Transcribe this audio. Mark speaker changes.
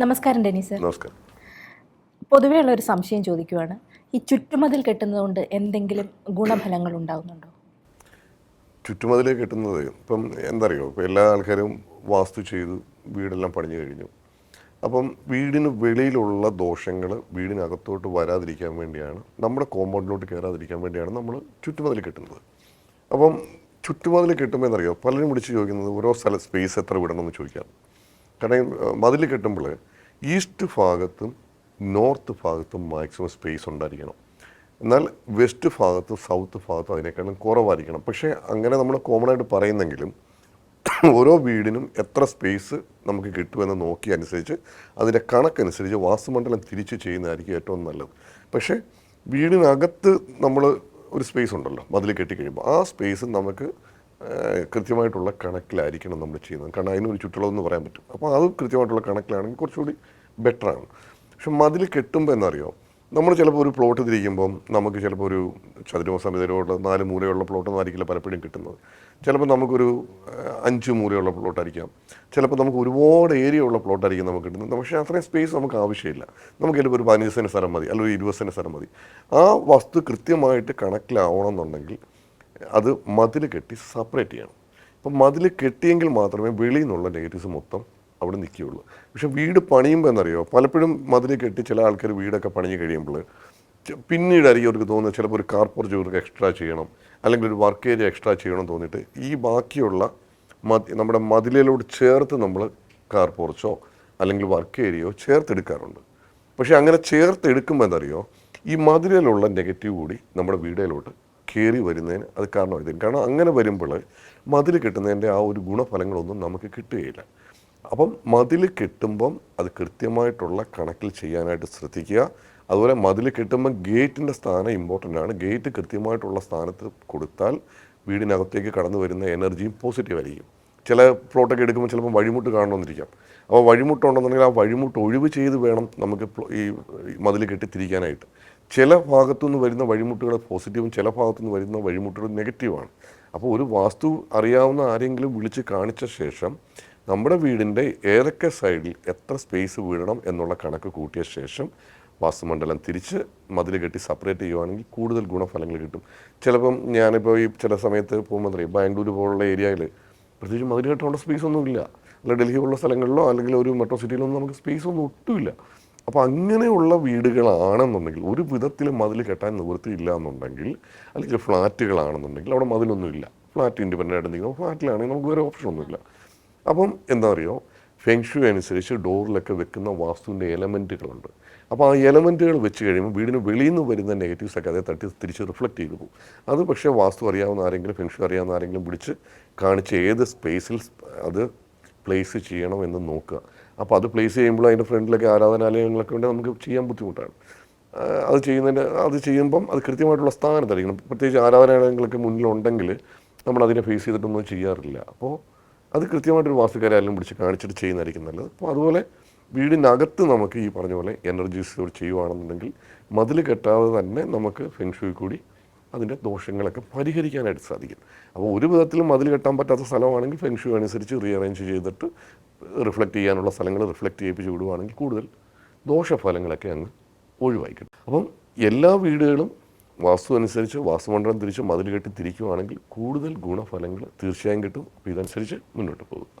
Speaker 1: നമസ്കാരം deny sir
Speaker 2: നമസ്കാരം.
Speaker 1: പൊതുവേ ഉള്ള ഒരു സംശയം ചോദിക്കുവാണ്. ഈ ചുറ്റുമതിൽ കെട്ടുന്നതുകൊണ്ട് എന്തെങ്കിലും ഗുണഫലങ്ങൾ ഉണ്ടാകുന്നുണ്ടോ
Speaker 2: ചുറ്റുമതിൽ കെട്ടുന്നത് ഇപ്പം എന്താ അറിയോ ഇപ്പം എല്ലാ ആൾക്കാരും വാസ്തു ചെയ്തു വീടെല്ലാം പണിഞ്ഞു കഴിഞ്ഞു. അപ്പം വീടിന് വെളിയിലുള്ള ദോഷങ്ങൾ വീടിനകത്തോട്ട് വരാതിരിക്കാൻ വേണ്ടിയാണ് നമ്മുടെ കോമ്പൗണ്ടിലോട്ട് കയറാതിരിക്കാൻ വേണ്ടിയാണ് നമ്മൾ ചുറ്റുമതിൽ കെട്ടുന്നത്. അപ്പം ചുറ്റുമതിൽ കെട്ടുമ്പോൾ എന്നറിയോ പലരും വിളിച്ച് ചോദിക്കുന്നത് ഓരോ സ്ഥല സ്പേസ് എത്ര വിടണമെന്ന് ചോദിക്കാം. കാരണം മതിൽ കെട്ടുമ്പോൾ ഈസ്റ്റ് ഭാഗത്തും നോർത്ത് ഭാഗത്തും മാക്സിമം സ്പേസ് ഉണ്ടായിരിക്കണം. എന്നാൽ വെസ്റ്റ് ഭാഗത്തും സൗത്ത് ഭാഗത്തും അതിനേക്കാളും കുറവായിരിക്കണം. പക്ഷേ അങ്ങനെ നമ്മൾ കോമൺ ആയിട്ട് പറയുന്നെങ്കിലും ഓരോ വീടിനും എത്ര സ്പേസ് നമുക്ക് കിട്ടുമെന്ന് നോക്കി അനുസരിച്ച് അതിന്റെ കണക്കനുസരിച്ച് വാസ്തുമണ്ഡലം തിരിച്ച് ചെയ്യുന്നതായിരിക്കും ഏറ്റവും നല്ലത്. പക്ഷേ വീടിനകത്ത് നമ്മൾ ഒരു സ്പേസ് ഉണ്ടല്ലോ മതിൽ കെട്ടിക്കഴിയുമ്പോൾ ആ സ്പേസ് നമുക്ക് കൃത്യമായിട്ടുള്ള കണക്കിലായിരിക്കണം നമ്മൾ ചെയ്യുന്നത്. കാരണം അതിനൊരു ചുറ്റളവെന്ന് പറയാൻ പറ്റും. അപ്പോൾ അത് കൃത്യമായിട്ടുള്ള കണക്കിലാണെങ്കിൽ കുറച്ചുകൂടി ബെറ്ററാണ്. പക്ഷെ മതിൽ കെട്ടുമ്പോൾ എന്നറിയോ നമ്മൾ ചിലപ്പോൾ ഒരു പ്ലോട്ട് തിരിക്കുമ്പം നമുക്ക് ചിലപ്പോൾ ഒരു ചതുരമ സംവിധാനമുള്ള നാല് മൂലയുള്ള പ്ലോട്ടൊന്നും ആയിരിക്കില്ല പലപ്പോഴും കിട്ടുന്നത്. ചിലപ്പോൾ നമുക്കൊരു അഞ്ച് മൂലയുള്ള പ്ലോട്ടായിരിക്കാം. ചിലപ്പോൾ നമുക്ക് ഒരുപാട് ഏരിയ ഉള്ള പ്ലോട്ടായിരിക്കും നമുക്ക് കിട്ടുന്നത്. പക്ഷേ അത്രയും സ്പേസ് നമുക്ക് ആവശ്യമില്ല. നമുക്ക് ചിലപ്പോൾ ഒരു പതിനഞ്ച് സെന്റ് സ്ഥലം മതി അല്ലെങ്കിൽ ഒരു ഇരുപത് സെന്റ് സ്ഥലം മതി. ആ വസ്തു കൃത്യമായിട്ട് കണക്കിലാവണം എന്നുണ്ടെങ്കിൽ അത് മതിൽ കെട്ടി സെപ്പറേറ്റ് ചെയ്യണം. ഇപ്പം മതിൽ കെട്ടിയെങ്കിൽ മാത്രമേ വെളിയിൽ നിന്നുള്ള നെഗറ്റീവ്സ് മൊത്തം അവിടെ നിൽക്കുകയുള്ളൂ. പക്ഷെ വീട് പണിയുമ്പോൾ എന്നറിയോ പലപ്പോഴും മതിൽ കെട്ടി ചില ആൾക്കാർ വീടൊക്കെ പണിഞ്ഞ് കഴിയുമ്പോൾ പിന്നീട് പിന്നീടായിരിക്കും അവർക്ക് തോന്നുന്നത് ചിലപ്പോൾ ഒരു കാർ പോർച്ച് ഇവർക്ക് എക്സ്ട്രാ ചെയ്യണം അല്ലെങ്കിൽ ഒരു വർക്ക് ഏരിയ എക്സ്ട്രാ ചെയ്യണം തോന്നിയിട്ട് ഈ ബാക്കിയുള്ള നമ്മുടെ മതിലിലോട് ചേർത്ത് നമ്മൾ കാർ പോർച്ചോ അല്ലെങ്കിൽ വർക്ക് ഏരിയയോ ചേർത്തെടുക്കാറുണ്ട്. പക്ഷേ അങ്ങനെ ചേർത്തെടുക്കുമ്പോൾ എന്നറിയോ ഈ മതിലിലുള്ള നെഗറ്റീവ് കൂടി നമ്മുടെ വീടിലോട്ട് കയറി വരുന്നതിന് അത് കാരണമായിരിക്കും കാരണം അങ്ങനെ വരുമ്പോൾ മതിൽ കെട്ടുന്നതിന്റെ ആ ഒരു ഗുണഫലങ്ങളൊന്നും നമുക്ക് കിട്ടുകയില്ല. അപ്പം മതിൽ കെട്ടുമ്പം അത് കൃത്യമായിട്ടുള്ള കണക്കിൽ ചെയ്യാനായിട്ട് ശ്രദ്ധിക്കുക. അതുപോലെ മതിൽ കെട്ടുമ്പോൾ ഗേറ്റിന്റെ സ്ഥാനം ഇമ്പോർട്ടന്റ് ആണ്. ഗേറ്റ് കൃത്യമായിട്ടുള്ള സ്ഥാനത്ത് കൊടുത്താൽ വീടിനകത്തേക്ക് കടന്നു വരുന്ന എനർജിയും പോസിറ്റീവ് ആയിരിക്കും. ചില പ്ലോട്ടൊക്കെ എടുക്കുമ്പോൾ ചിലപ്പോൾ വഴിമുട്ട് കാണണമെന്നിരിക്കാം. അപ്പോൾ വഴിമുട്ടുണ്ടെന്നുണ്ടെങ്കിൽ ആ വഴിമുട്ട് ഒഴിവ് ചെയ്ത് വേണം നമുക്ക് ഈ മതിൽ കെട്ടി തിരിക്കാനായിട്ട്. ചില ഭാഗത്തുനിന്ന് വരുന്ന വഴിമുട്ടുകൾ പോസിറ്റീവും ചില ഭാഗത്തുനിന്ന് വരുന്ന വഴിമുട്ടുകൾ നെഗറ്റീവാണ് അപ്പോൾ ഒരു വാസ്തു അറിയാവുന്ന ആരെങ്കിലും വിളിച്ച് കാണിച്ച ശേഷം നമ്മുടെ വീടിന്റെ ഏതൊക്കെ സൈഡിൽ എത്ര സ്പേസ് വീഴണം എന്നുള്ള കണക്ക് കൂട്ടിയ ശേഷം വാസ്തുമണ്ഡലം തിരിച്ച് മതിൽ കെട്ടി സെപ്പറേറ്റ് ചെയ്യുവാണെങ്കിൽ കൂടുതൽ ഗുണഫലങ്ങൾ കിട്ടും. ചിലപ്പം ഞാനിപ്പോൾ ഈ ചില സമയത്ത് പോകുമ്പോൾ അറിയാം ബാംഗ്ലൂർ പോലുള്ള ഏരിയയിൽ പ്രത്യേകിച്ച് മതിൽ കെട്ടാനുള്ള സ്പേസ് ഒന്നുമില്ല. അല്ല ഡൽഹി പോലുള്ള സ്ഥലങ്ങളിലോ അല്ലെങ്കിൽ ഒരു മെട്രോ സിറ്റിയിലൊന്നും നമുക്ക് സ്പേസ് ഒന്നും ഒട്ടുമില്ല. അപ്പോൾ അങ്ങനെയുള്ള വീടുകളാണെന്നുണ്ടെങ്കിൽ ഒരു വിധത്തിലും മതിൽ കെട്ടാൻ നിവൃത്തിയില്ല എന്നുണ്ടെങ്കിൽ അല്ലെങ്കിൽ ഫ്ലാറ്റുകളാണെന്നുണ്ടെങ്കിൽ അവിടെ മതിലൊന്നുമില്ല. ഫ്ലാറ്റ് ഇൻഡിപെൻഡന്റ് ആയിട്ട് നിൽക്കുന്ന ഫ്ലാറ്റിലാണെങ്കിൽ നമുക്ക് വേറെ ഓപ്ഷനൊന്നുമില്ല അപ്പം എന്താ പറയുക ഫെങ്ഷു അനുസരിച്ച് ഡോറിലൊക്കെ വെക്കുന്ന വാസ്തുവിന്റെ എലമെന്റുകളുണ്ട്. അപ്പോൾ ആ എലമെന്റുകൾ വെച്ച് കഴിയുമ്പോൾ വീടിന് വെളിയിൽ നിന്ന് വരുന്ന നെഗറ്റീവ്സൊക്കെ അതേ തട്ടി തിരിച്ച് റിഫ്ലക്റ്റ് ചെയ്തു പോകും. അത് പക്ഷേ വാസ്തു അറിയാവുന്ന ആരെങ്കിലും ഫെങ്ഷു അറിയാവുന്ന ആരെങ്കിലും പിടിച്ച് കാണിച്ച് ഏത് സ്പേസിൽ അത് പ്ലേസ് ചെയ്യണം എന്ന് നോക്കുക. അപ്പോൾ അത് പ്ലേസ് ചെയ്യുമ്പോൾ അതിന്റെ ഫ്രണ്ടിലൊക്കെ ആരാധനാലയങ്ങളൊക്കെ ഉണ്ടെങ്കിൽ നമുക്ക് ചെയ്യാൻ ബുദ്ധിമുട്ടാണ്. അത് ചെയ്യുന്നതിന് അത് ചെയ്യുമ്പം അത് കൃത്യമായിട്ടുള്ള സ്ഥാനത്തായിരിക്കണം. പ്രത്യേകിച്ച് ആരാധനാലയങ്ങളൊക്കെ മുന്നിലുണ്ടെങ്കിൽ നമ്മൾ അതിനെ ഫേസ് ചെയ്തിട്ടൊന്നും ചെയ്യാറില്ല. അപ്പോൾ അത് കൃത്യമായിട്ടൊരു വാസ്തുക്കാരെല്ലാം പിടിച്ച് കാണിച്ചിട്ട് ചെയ്യുന്നതായിരിക്കും നല്ലത്. അപ്പോൾ അതുപോലെ വീടിനകത്ത് നമുക്ക് ഈ പറഞ്ഞ പോലെ എനർജീസ് ചെയ്യുവാണെന്നുണ്ടെങ്കിൽ മതിൽ കെട്ടാതെ തന്നെ നമുക്ക് ഫെങ്ഷുയി കൂടി അതിന്റെ ദോഷങ്ങളൊക്കെ പരിഹരിക്കാനായിട്ട് സാധിക്കും. അപ്പോൾ ഒരു വിധത്തിലും മതിൽ കെട്ടാൻ പറ്റാത്ത സ്ഥലമാണെങ്കിൽ ഫെൻഷ്യൂ അനുസരിച്ച് റീഅറേഞ്ച് ചെയ്തിട്ട് റിഫ്ലക്റ്റ് ചെയ്യാനുള്ള സ്ഥലങ്ങൾ റിഫ്ലക്റ്റ് ചെയ്യിപ്പിച്ച് വിടുവാണെങ്കിൽ കൂടുതൽ ദോഷഫലങ്ങളൊക്കെ അങ്ങ് ഒഴിവായി കിട്ടും അപ്പം എല്ലാ വീടുകളും വാസ്തു അനുസരിച്ച് വാസ്തുമണ്ഡലം തിരിച്ച് മതിൽ കെട്ടി തിരിക്കുവാണെങ്കിൽ കൂടുതൽ ഗുണഫലങ്ങൾ തീർച്ചയായും കിട്ടും. അപ്പോൾ ഇതനുസരിച്ച് മുന്നോട്ട് പോകും.